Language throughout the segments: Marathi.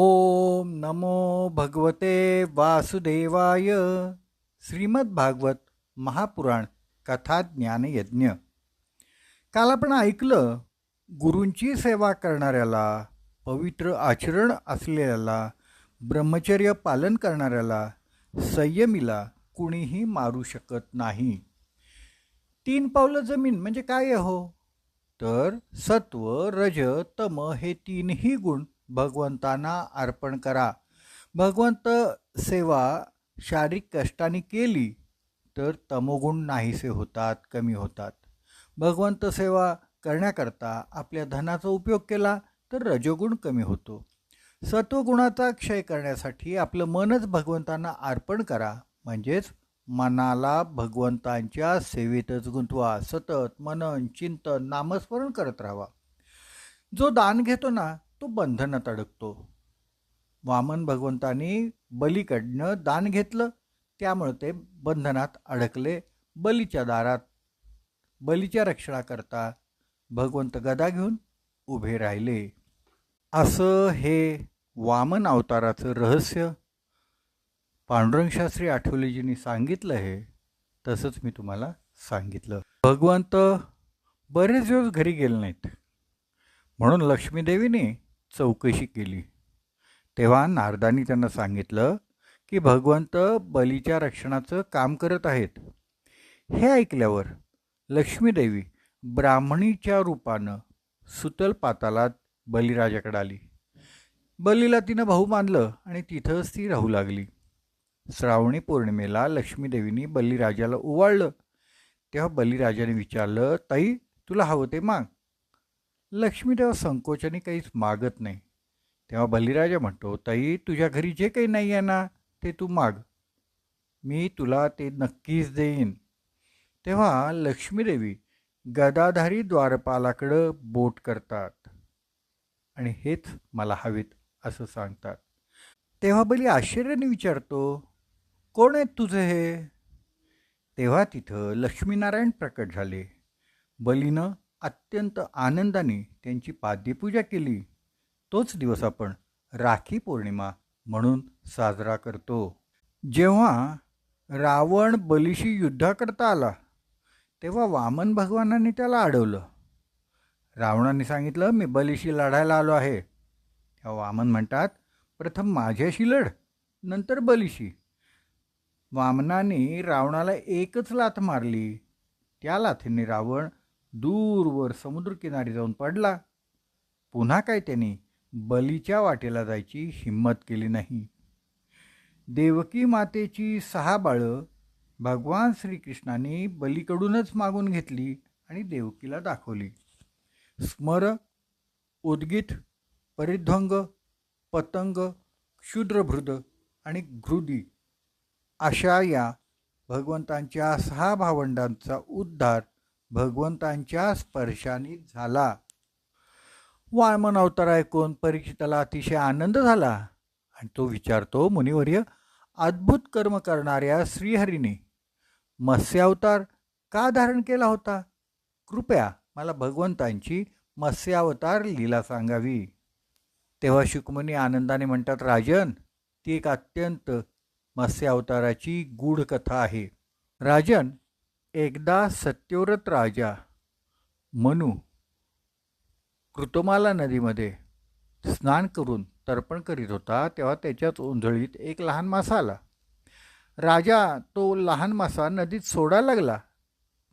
ओम नमो भगवते वासुदेवाय। श्रीमद्भागवत महापुराण कथा ज्ञानयज्ञ काल आपण ऐकलं गुरूंची सेवा करणाऱ्याला पवित्र आचरण असलेल्याला ब्रह्मचर्य पालन करणाऱ्याला संयमीला कुणीही मारू शकत नाही। तीन पावलं जमीन म्हणजे काय हो? तर सत्व रज तम हे तीनही गुण भगवंतांना अर्पण करा. भगवंत सेवा शारीरिक कष्टाने केली तर तमोगुण नाहीसे होतात कमी होतात. भगवंत सेवा करण्याकरता आपल्या धनाचा उपयोग केला तर रजोगुण कमी होतो. सत्वगुणाचा क्षय करण्यासाठी आपलं मनच भगवंतांना अर्पण करा म्हणजेच मनाला भगवंतांच्या सेवेतच गुंतवा सतत मनन चिंतन नामस्मरण करत राहावा जो दान घेतो ना तो बंधनात अडकतो. वामन भगवंतानी बलीकडनं दान घेतलं त्यामुळे ते बंधनात अडकले बलीच्या दारात बलीच्या रक्षणाकरता भगवंत गदा घेऊन उभे राहिले. असं हे वामन अवताराचं रहस्य पांडुरंग शास्त्री आठवलेजींनी सांगितलं हे तसंच मी तुम्हाला सांगितलं. भगवंत बरेच दिवस घरी गेले नाहीत. म्हणून लक्ष्मीदेवीने चौकशी केली. तेव्हा नारदानी त्यांना सांगितलं की भगवंत बलीच्या रक्षणाचं काम करत आहेत. हे ऐकल्यावर लक्ष्मीदेवी ब्राह्मणीच्या रूपानं सुतल पातालात बलिराजाकडे आली. बलीला तिनं भाऊ मानलं आणि तिथंच ती राहू लागली. श्रावणी पौर्णिमेला लक्ष्मीदेवीनी बलिराजाला ओवाळलं. तेव्हा बलिराजाने विचारलं ताई तुला हवं ते माग. लक्ष्मीदेव संकोचाने काहीच मागत नाही. तेव्हा बलिराजा म्हणतो ताई तुझ्या घरी जे काही नाही आहे ना ते तू माग. मी तुला ते नक्कीच देईन. तेव्हा लक्ष्मीदेवी गदाधारी द्वारपालाकडं बोट करतात. आणि हेच मला हवेत असं सांगतात. तेव्हा बली आश्चर्याने विचारतो कोण आहेत तुझं हे? तेव्हा तिथं लक्ष्मीनारायण प्रकट झाले. बलीनं अत्यंत आनंदाने त्यांची पाद्यपूजा केली. तोच दिवस आपण राखी पौर्णिमा म्हणून साजरा करतो. जेव्हा रावण बलीशी युद्धाकरता आला तेव्हा वामन भगवानाने त्याला अडवलं. रावणाने सांगितलं मी बलीशी लढायला आलो आहे. तेव्हा वामन म्हणतात प्रथम माझ्याशी लढ नंतर बलीशी. वामनाने रावणाला एकच लाथ मारली. त्या लाथेने रावण दूरवर समुद्रकिनारी जाऊन पडला. पुन्हा काय त्याने बलीच्या वाटेला जायची हिंमत केली नाही. देवकी मातेची सहा बाळं भगवान श्रीकृष्णाने बलीकडूनच मागून घेतली आणि देवकीला दाखवली. स्मर उद्गीत परिध्वंग पतंग क्षुद्रभृद आणि घृदी अशा या भगवंतांच्या सहा भावंडांचा उद्धार भगवंतांच्या स्पर्शाने झाला. वाळमन अवतार ऐकून परीक्षिताला अतिशय आनंद झाला आणि तो विचारतो मुनिवर्य अद्भुत कर्म करणाऱ्या श्रीहरीने मत्स्यावतार का धारण केला होता? कृपया मला भगवंतांची मत्स्यावतार लीला सांगावी. तेव्हा शुकमुनी आनंदाने म्हणतात राजन ती एक अत्यंत मत्स्यावताराची गूढ कथा आहे. राजन एकदा सत्यव्रत राजा मनु कृतमाला नदीमध्ये स्नान करून तर्पण करीत होता तेव्हा त्याच्याच ओंधळीत एक लहान मासा आला. राजा तो लहान मासा नदीत सोडायला लागला.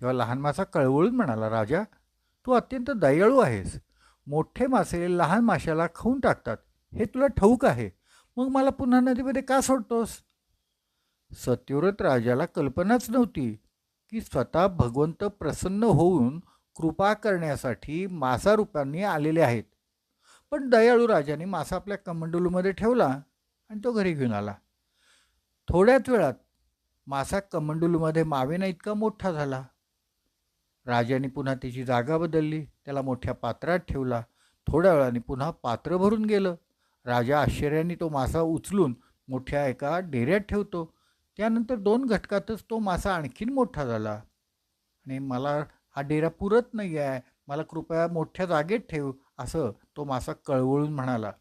तेव्हा लहान मासा कळवळून म्हणाला राजा तू अत्यंत दयाळू आहेस. मोठे मासे लहान माशाला खाऊन टाकतात. हे तुला ठाऊक आहे. मग मला पुन्हा नदीमध्ये का सोडतोस? सत्यव्रत राजाला कल्पनाच नव्हती. की स्वतः भगवंत प्रसन्न होऊन कृपा करण्यासाठी मासा रूपांनी आलेले आहेत. पण दयाळू राजाने मासा आपल्या कमंडलूमध्ये ठेवला आणि तो घरी घेऊन आला. थोड्याच वेळात मासा कमंडलूमध्ये मावेना इतका मोठा झाला. राजाने पुन्हा त्याची जागा बदलली त्याला मोठ्या पात्रात ठेवला. थोड्या वेळाने पुन्हा पात्र भरून गेलं. राजा आश्चर्याने तो मासा उचलून मोठ्या एका डेऱ्यात ठेवतो. त्यानंतर दोन घटकातच तो मासा आणखीन मोठा झाला. आणि मला हा डेरा पुरत नाही आहे. मला कृपया मोठ्या जागेत ठेव असं तो मासा कळवळून म्हणाला.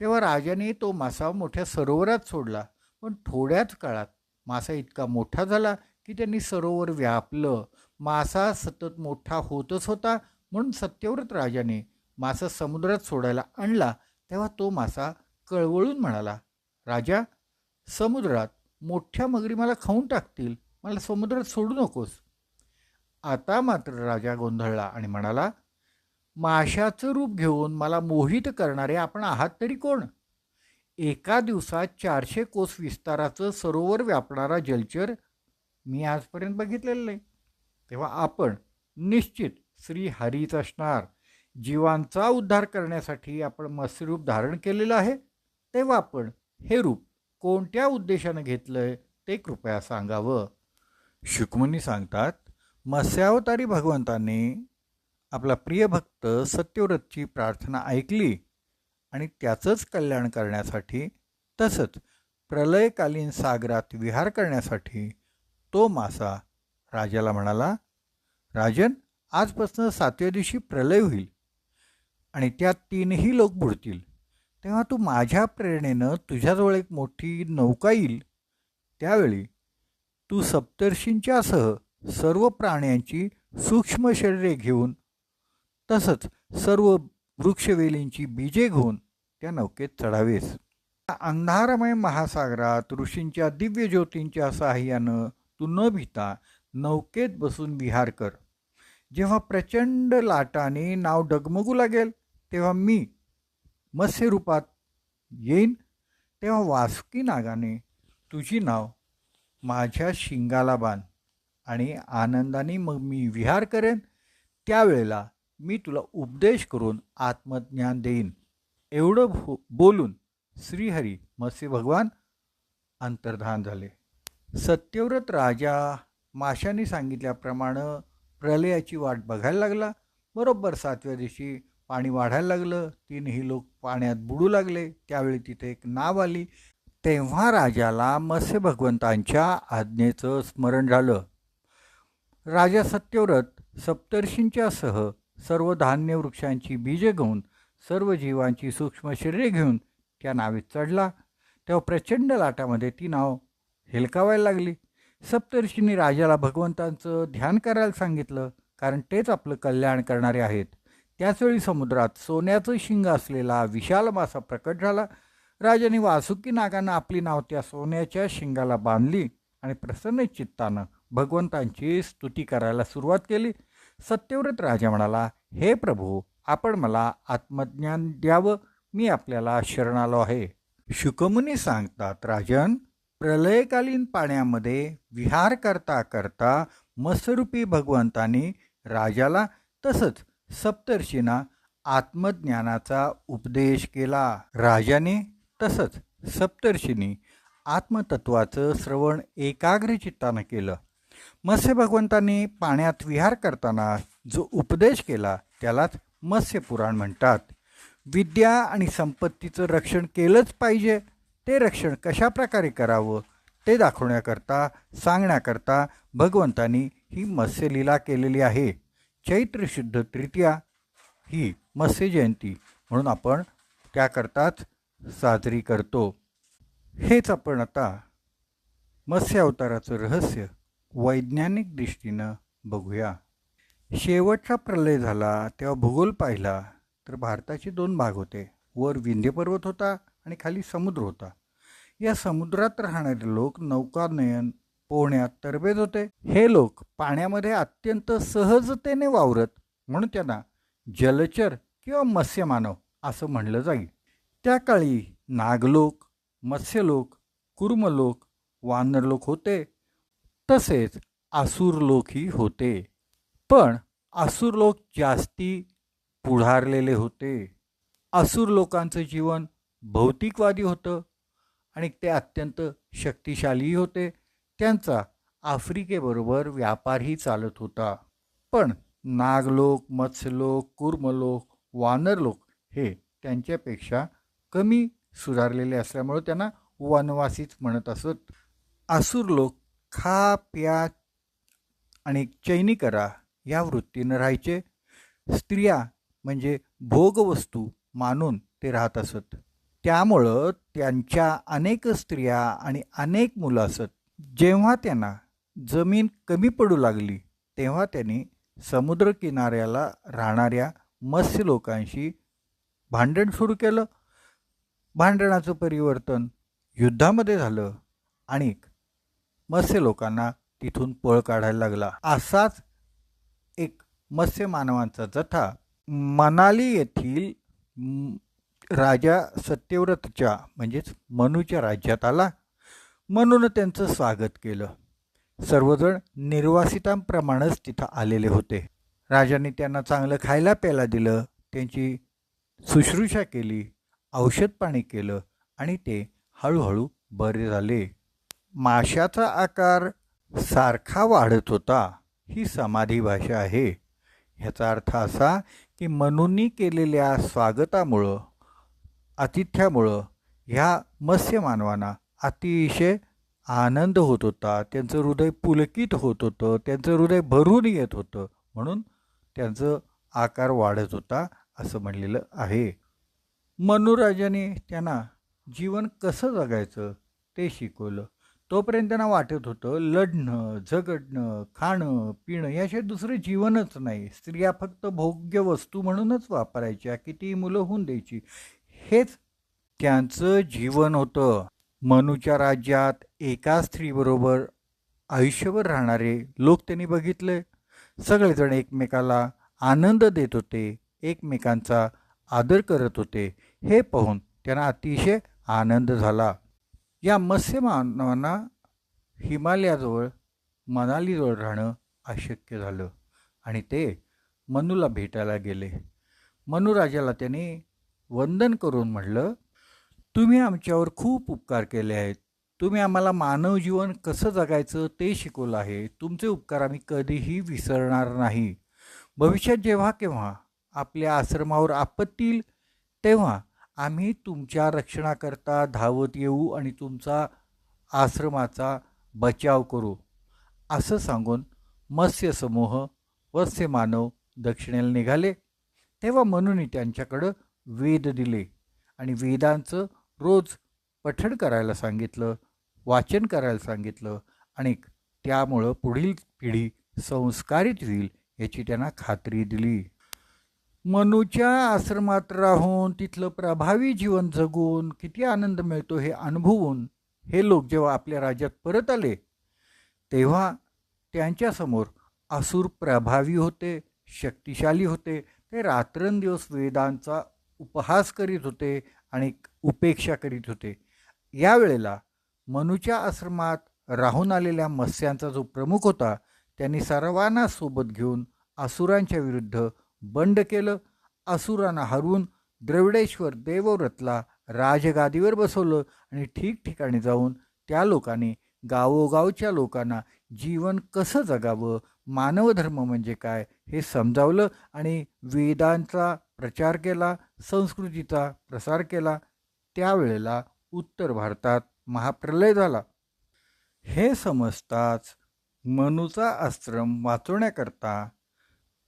तेव्हा राजाने तो मासा मोठ्या सरोवरात सोडला. पण थोड्याच काळात मासा इतका मोठा झाला की त्यांनी सरोवर व्यापलं. मासा सतत मोठा होतच होता म्हणून सत्यव्रत राजाने मासा समुद्रात सोडायला आणला. तेव्हा तो मासा कळवळून म्हणाला राजा समुद्रात मोठ्या मगरी मला खाऊन टाकतील. मला समुद्रात सोडू नकोस. आता मात्र राजा गोंधळला आणि म्हणाला माशाचं रूप घेऊन मला मोहित करणारे आपण आहात तरी कोण? एका दिवसात चारशे कोस विस्ताराचं सरोवर व्यापणारा जलचर मी आजपर्यंत बघितलेलं नाही. तेव्हा आपण निश्चित श्री हरीच असणार. जीवांचा उद्धार करण्यासाठी आपण मत्स्यरूप धारण केलेलं आहे. तेव्हा आपण हे रूप कोणत्या उद्देशानं घेतलं आहे ते कृपया सांगावं. शुकमुनी सांगतात मत्स्यावतारी भगवंतांनी आपला प्रिय भक्त सत्यव्रतची प्रार्थना ऐकली आणि त्याचंच कल्याण करण्यासाठी तसंच प्रलयकालीन सागरात विहार करण्यासाठी तो मासा राजाला म्हणाला राजन आजपासून सातव्या दिवशी प्रलय होईल आणि त्यात तीनही लोक बुडतील. तेव्हा तू माझ्या प्रेरणेनं तुझ्याजवळ एक मोठी नौका येईल. त्यावेळी तू सप्तर्षींच्यासह सर्व प्राण्यांची सूक्ष्म शरीरे घेऊन तसंच सर्व वृक्षवेलींची बीजे घेऊन त्या नौकेत चढावेस. अंधारमय महासागरात ऋषींच्या दिव्य ज्योतींच्या सहाय्यानं तू न भिता नौकेत बसून विहार कर. जेव्हा प्रचंड लाटाने नाव डगमगू लागेल तेव्हा मी मत्स्यरूपात येईन तेव्हा वासुकी नागाने तुझी नाव माझ्या शिंगाला बांध आणि आनंदाने मग मी विहार करेन. त्यावेळेला मी तुला उपदेश करून आत्मज्ञान देईन. एवढं भो बोलून श्रीहरी मत्स्य भगवान अंतर्धान झाले. सत्यव्रत राजा माशाने सांगितल्याप्रमाणे प्रलयाची वाट बघायला लागला. बरोबर सातव्या दिवशी पाणी वाढायला लागलं. तीनही लोक पाण्यात बुडू लागले. त्यावेळी तिथे एक नाव आली. तेव्हा राजाला मत्स्य भगवंतांच्या आज्ञेचं स्मरण झालं. राजा सत्यव्रत सप्तर्षींच्या सह सर्व धान्य वृक्षांची बीजे घेऊन सर्व जीवांची सूक्ष्म शरीरे घेऊन त्या नावेत चढला. तेव्हा प्रचंड लाटामध्ये ती नाव हेलकावायला लागली. सप्तर्षींनी राजाला भगवंतांचं ध्यान करायला सांगितलं कारण तेच आपलं कल्याण करणारे आहेत. त्याचवेळी समुद्रात सोन्याचं शिंग असलेला विशाल मासा प्रकट झाला. राजाने वासुकी नागानं आपली नाव त्या सोन्याच्या शिंगाला बांधली आणि प्रसन्न चित्तानं भगवंतांची स्तुती करायला सुरुवात केली. सत्यव्रत राजा म्हणाला हे प्रभू आपण मला आत्मज्ञान द्यावं. मी आपल्याला शरण आलो आहे. शुकमुनी सांगतात राजन प्रलयकालीन पाण्यामध्ये विहार करता करता मत्स्यरूपी भगवंतानी राजाला तसंच सप्तर्षींना आत्मज्ञानाचा उपदेश केला. राजाने तसंच सप्तर्षींनी आत्मतत्वाचं श्रवण एकाग्र चित्तानं केलं. मत्स्य भगवंतांनी पाण्यात विहार करताना जो उपदेश केला त्यालाच मत्स्यपुराण म्हणतात. विद्या आणि संपत्तीचं रक्षण केलंच पाहिजे. ते रक्षण कशा प्रकारे करावं ते दाखवण्याकरता सांगण्याकरता भगवंतांनी ही मत्स्यलीला केलेली आहे. चैत्र शुद्ध तृतीया ही मत्स्य जयंती म्हणून आपण त्याकरताच साजरी करतो. हेच आपण आता मत्स्य अवताराचं रहस्य वैज्ञानिक दृष्टीनं बघूया. शेवटचा प्रलय झाला तेव्हा भूगोल पाहिला तर भारताचे दोन भाग होते. वर विंध्य पर्वत होता आणि खाली समुद्र होता. या समुद्रात राहणारे लोक नौकानयन पोहण्यात तरबेज होते. हे लोक पाण्यामध्ये अत्यंत सहजतेने वावरत म्हणून त्यांना जलचर किंवा मत्स्यमानव असं म्हणलं जाईल. त्या काळी नागलोक मत्स्यलोक कुर्मलोक वानरलोक होते. तसेच आसूर लोकही होते. पण आसूर लोक जास्ती पुढारलेले होते. आसूर लोकांचं जीवन भौतिकवादी होतं आणि ते अत्यंत शक्तिशालीही होते. त्यांचा आफ्रिकेबरोबर व्यापारही चालत होता. पण नागलोक मत्स्यलोक कुर्मलोक वानरलोक हे त्यांच्यापेक्षा कमी सुधारलेले असल्यामुळे त्यांना वनवासीच म्हणत असत. आसूर लोक खा प्या आणि चैनी करा या वृत्तीनं राहायचे. स्त्रिया म्हणजे भोगवस्तू मानून ते राहत असत. त्यामुळं त्यांच्या अनेक स्त्रिया आणि अनेक मुलं असत. जेव्हा त्यांना जमीन कमी पडू लागली तेव्हा त्यांनी समुद्रकिनाऱ्याला राहणाऱ्या मत्स्य लोकांशी भांडण सुरू केलं. भांडणाचं परिवर्तन युद्धामध्ये झालं आणि मत्स्य लोकांना तिथून पळ काढायला लागला. असाच एक मत्स्य मानवांचा जथा मनाली येथील राजा सत्यव्रतच्या म्हणजेच मनूच्या राज्यात आला. म्हणून त्यांचं स्वागत केलं. सर्वजण निर्वासितांप्रमाणेच तिथं आलेले होते. राजाने त्यांना चांगलं खायला प्यायला दिलं त्यांची शुश्रूषा केली औषध पाणी केलं आणि ते हळूहळू बरे झाले. माशाचा आकार सारखा वाढत होता. ही समाधी भाषा आहे. ह्याचा अर्थ असा की मनूंनी केलेल्या स्वागतामुळं आतिथ्यामुळं ह्या मत्स्य मानवांना अतिशय आनंद होत होता. त्यांचं हृदय पुलकित होत होतं. त्यांचं हृदय भरून येत होतं. म्हणून त्यांचं आकार वाढत होता असं म्हणलेलं आहे. मनुराजाने त्यांना जीवन कसं जगायचं ते शिकवलं. तोपर्यंत त्यांना वाटत होतं लढणं झगडणं खाणं पिणं याशिवाय दुसरं जीवनच नाही. स्त्रिया फक्त भोग्य वस्तू म्हणूनच वापरायच्या. किती मुलं होऊन द्यायची. हेच त्यांचं जीवन होतं. मनूच्या राज्यात एका स्त्रीबरोबर आयुष्यभर राहणारे लोक त्यांनी बघितले. सगळेजण एकमेकाला आनंद देत होते एकमेकांचा आदर करत होते. हे पाहून त्यांना अतिशय आनंद झाला. या मत्स्य मानवांना हिमालयाजवळ मनालीजवळ राहणं अशक्य झालं आणि ते मनूला भेटायला गेले. मनुराजाला त्याने वंदन करून म्हणलं तुम्ही आमच्यावर खूप उपकार केले आहेत. तुम्ही आम्हाला मानव जीवन कसं जगायचं ते शिकवलं आहे. तुमचे उपकार आम्ही कधीही विसरणार नाही. भविष्यात जेव्हा केव्हा आपल्या आश्रमावर आपत्ती येईल तेव्हा आम्ही तुमच्या रक्षणाकरता धावत येऊ आणि तुमचा आश्रमाचा बचाव करू. असं सांगून मत्स्य समूह वत्स्य मानव दक्षिणेला निघाले. तेव्हा मनुनी त्यांच्याकडं वेद दिले आणि वेदांचं रोज पठण करायला सांगितलं वाचन करायला सांगितलं आणि त्यामुळं पुढील पिढी संस्कारित होईल याची त्यांना खात्री दिली. मनूच्या आश्रमात राहून तिथलं प्रभावी जीवन जगून किती आनंद मिळतो हे अनुभवून हे लोक जेव्हा आपल्या राज्यात परत आले तेव्हा त्यांच्यासमोर असुर प्रभावी होते शक्तिशाली होते. ते रात्रंदिवस वेदांचा उपहास करीत होते आणि उपेक्षा करीत होते. यावेळेला मनूच्या आश्रमात राहून आलेल्या मत्स्यांचा जो प्रमुख होता त्यांनी सर्वांना सोबत घेऊन असुरांच्या विरुद्ध बंड केलं. असुरांना हरवून द्रविडेश्वर देवव्रतला राजगादीवर बसवलं आणि ठिकठिकाणी जाऊन त्या लोकांनी गावोगावच्या लोकांना जीवन कसं जगावं मानवधर्म म्हणजे काय हे समजावलं आणि वेदांचा प्रचार केला संस्कृतीचा प्रसार केला. त्यावेळेला उत्तर भारतात महाप्रलय झाला. हे समजताच मनूचा आश्रम वाचवण्याकरता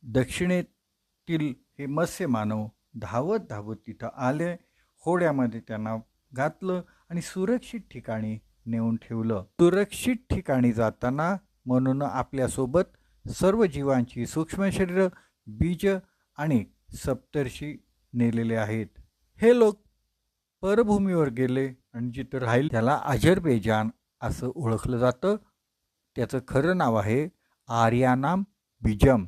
दक्षिणेतील हे मत्स्य मानव धावत धावत तिथं आले होड्यामध्ये त्यांना घातलं आणि सुरक्षित ठिकाणी नेऊन ठेवलं. सुरक्षित ठिकाणी जाताना म्हणून आपल्यासोबत सर्व जीवांची सूक्ष्म शरीर बीज आणि सप्तर्षी नेलेले आहेत. हे लोक परभूमीवर गेले आणि जिथं राहील त्याला अजरबेजान असं ओळखलं जातं. त्याचं खरं नाव आहे आर्यानाम बिजम.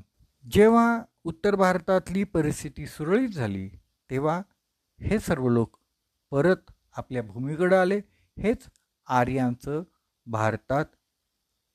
जेव्हा उत्तर भारतातली परिस्थिती सुरळीत झाली तेव्हा हे सर्व लोक परत आपल्या भूमीकडे आले. हेच आर्यांचं भारतात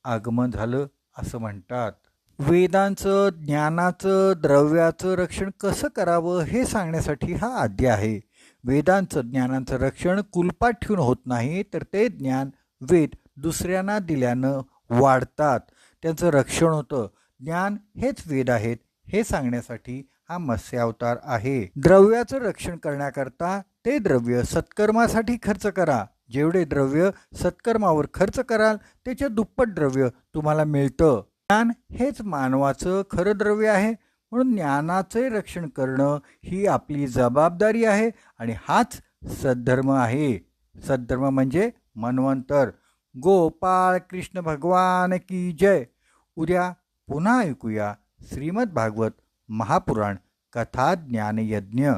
आगमन झालं असं म्हणतात. वेदांचं ज्ञानाचं द्रव्याचं रक्षण कसं करावं हे सांगण्यासाठी हा आद्य आहे. वेदांचं ज्ञानाचं रक्षण कुलपात ठेवून होत नाही तर ते ज्ञान वेद दुसऱ्यांना दिल्यानं वाढतात. त्यांचं रक्षण होतं. ज्ञान हेच वेद आहेत हे सांगण्यासाठी हा मत्स्यावतार आहे. द्रव्याचं रक्षण करण्याकरता ते द्रव्य सत्कर्मासाठी खर्च करा. जेवढे द्रव्य सत्कर्मावर खर्च कराल त्याचे दुप्पट द्रव्य तुम्हाला मिळतं. ज्ञान हेच मानवाचं खरं द्रव्य आहे. म्हणून ज्ञानाचे रक्षण करणं ही आपली जबाबदारी आहे आणि हाच सद्धर्म आहे. सद्धर्म म्हणजे मन्वंतर. गोपाळ कृष्ण भगवान की जय. उद्या पुन्हा ऐकूया श्रीमद भागवत महापुराण कथा ज्ञानयज्ञ